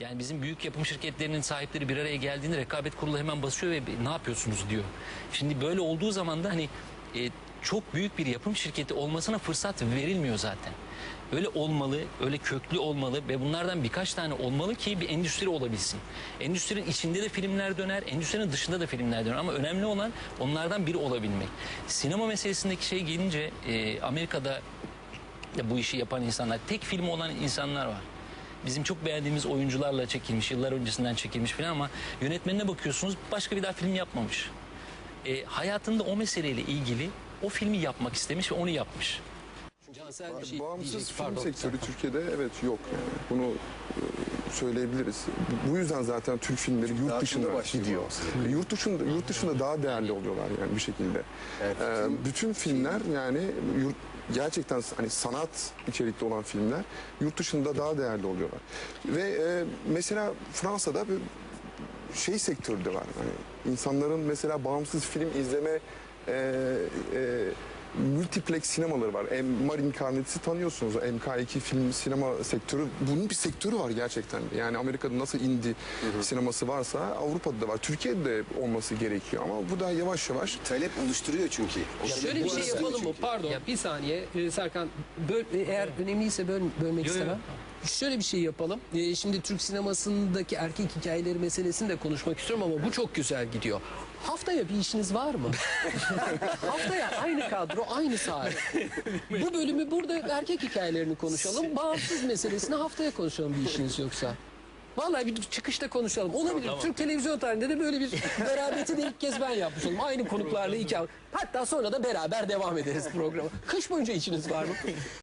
Yani bizim büyük yapım şirketlerinin sahipleri bir araya geldiğinde rekabet kurulu hemen basıyor ve ne yapıyorsunuz diyor. Şimdi böyle olduğu zaman da hani e, çok büyük bir yapım şirketi olmasına fırsat verilmiyor zaten. Öyle olmalı, öyle köklü olmalı ve bunlardan birkaç tane olmalı ki bir endüstri olabilsin. Endüstrinin içinde de filmler döner, endüstrinin dışında da filmler döner ama önemli olan onlardan biri olabilmek. Sinema meselesindeki şey gelince e, Amerika'da bu işi yapan insanlar, tek filmi olan insanlar var. Bizim çok beğendiğimiz oyuncularla çekilmiş, yıllar öncesinden çekilmiş falan ama yönetmenine bakıyorsunuz başka bir daha film yapmamış. E, hayatında o meseleyle ilgili o filmi yapmak istemiş ve onu yapmış. Cansel bir şey Bağımsız film Pardon. sektörü Türkiye'de evet yok yani. Bunu e, söyleyebiliriz. Bu yüzden zaten Türk filmleri yurt başlıyor gidiyor. E, Yurt dışında yurt dışında daha değerli oluyorlar yani bir şekilde. Evet, Ee, bütün filmler yani yurt gerçekten hani sanat içerikli olan filmler yurt dışında daha değerli oluyorlar. Ve e, mesela Fransa'da bir şey sektörü de var. Hani insanların mesela bağımsız film izleme e, e, multiplex sinemaları var. M, Marin Karnet'i tanıyorsunuz. O MK2 film sinema sektörü. Bunun bir sektörü var gerçekten. Yani Amerika'da nasıl indie sineması varsa Avrupa'da da var. Türkiye'de de olması gerekiyor ama bu da yavaş yavaş Talep oluşturuyor çünkü. O Ya şöyle bir şey yapalım mı? Pardon bir saniye Ee, Serkan. Böl, eğer önemliyse böl, bölmek Yo, yo. istemem. Şöyle bir şey yapalım. Ee, şimdi Türk sinemasındaki erkek hikayeleri meselesini de konuşmak istiyorum ama bu çok güzel gidiyor. Haftaya bir işiniz var mı? Haftaya aynı kadro, aynı saat. Bu bölümü burada erkek hikayelerini konuşalım. Bağımsız meselesini haftaya konuşalım bir işiniz yoksa. Vallahi bir çıkışta konuşalım. Olabilir. Türk televizyon tarihinde de böyle bir berabeti de ilk kez ben yapmış oldum. Aynı konuklarla iki Hatta sonra da beraber devam ederiz programa. Kış boyunca işiniz var mı?